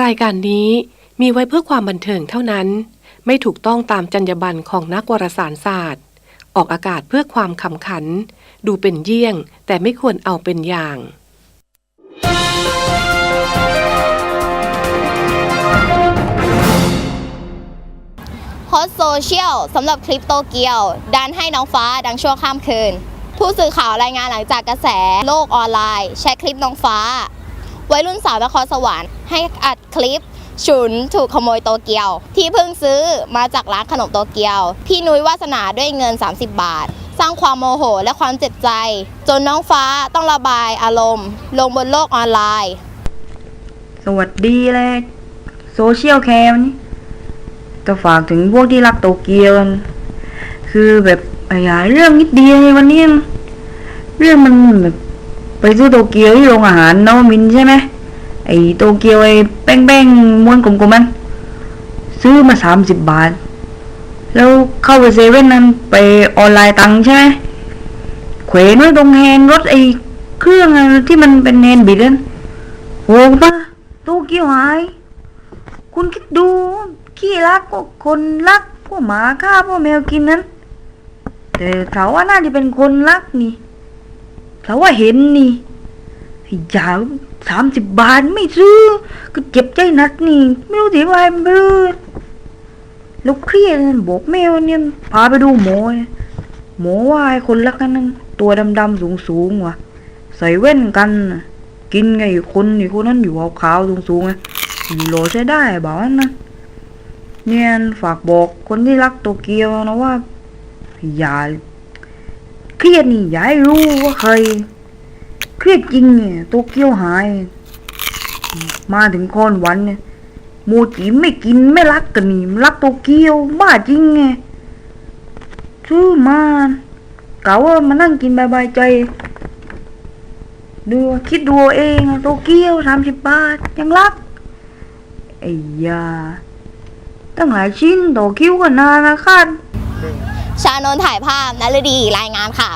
รายการนี้มีไว้เพื่อความบันเทิงเท่านั้น ไม่ถูกต้องตามจรรยาบรรณของนักวารสารศาสตร์ ออกอากาศเพื่อความขำขัน ดูเป็นเยี่ยง แต่ไม่ควรเอาเป็นอย่างโพสต์โซเชียลสำหรับคลิปโตเกียว ดันให้น้องฟ้าดังชั่วข้ามคืน ผู้สื่อข่าวรายงานหลังจากกระแสโลกออนไลน์ แชร์คลิปน้องฟ้า วัยรุ่นสาวนครสวรรค์ให้อัดคลิป ฉุนถูกขโมยโตเกียว ที่เพิ่งซื้อมาจากร้านขนมโตเกียว พี่นุ้ยวาสนาด้วยเงิน 30 บาท สร้างความโมโหและความเจ็บใจ จนน้องฟ้าต้องระบายอารมณ์ ลงบนโลกออนไลน์ สวัสดีเลยโซเชียลแคมนี่ก็ฝากถึงพวกที่รักโตเกียวคือแบบอ้หาเรื่องนิดเดียววันนี้ เรื่องมันแบบ ไปซื้อโตเกียวที่โรงอาหารนวมินใช่ไหมไอ้โตเกียวไอ้แป้งแป้งๆม้วนกลมๆมัน ซื้อมาสามสิบบาท แล้วเข้าไปเซเว่นนั้นไปออนไลน์ตังใช่ไหมเขวนไว้ตรงแฮนรถไอ้เครื่องที่มันเป็นแฮนบิดนั่นโอ้ป้าโตเกียวหาย คุณคิดดูขี้รักก็คนรักพวกหมาฆ่าพวกแมวกินนั้น แต่เขาว่าน่าจะเป็นคนรักนี่ เขาะว่าเห็นนี่อ้ยาสามสิบบาทไม่ซื้อ ก็เจ็บใจนักนี่ ไม่รู้สิว่าไรมันไปเลยแล้วเครียดบอกแมวเนี่ยพาไปดูหมอหมอว่าไอ้คนรักนั้นตัวดำๆสูงๆว่ะ ใส่แว่นกัน กินไงคนอีกคนนั้นอยู่ขาวๆสูงๆไงอยู่โลใช้ได้บอกว่านะเนี่ยฝากบอกคนที่รักโตเกียวนะว่าอย่า เครียดนี่อย่าให้รู้ว่าใคร เครียดจริงเนี่ยโตเกียวหาย มาถึงคอนวันเนี่ยโมจิไม่กินไม่รักกันนี่รักโตเกียวบ้าจริงไงชื่อมานกะว่ามานั่งกินบายๆใจ ดูคิดดูเองโตเกียวสามสิบบาท ยังรักไอ้ยาตั้งหลายชิ้นโตเกียวก็นานนะคาด ชานนท์ถ่ายภาพนลดีรายงานค่ะ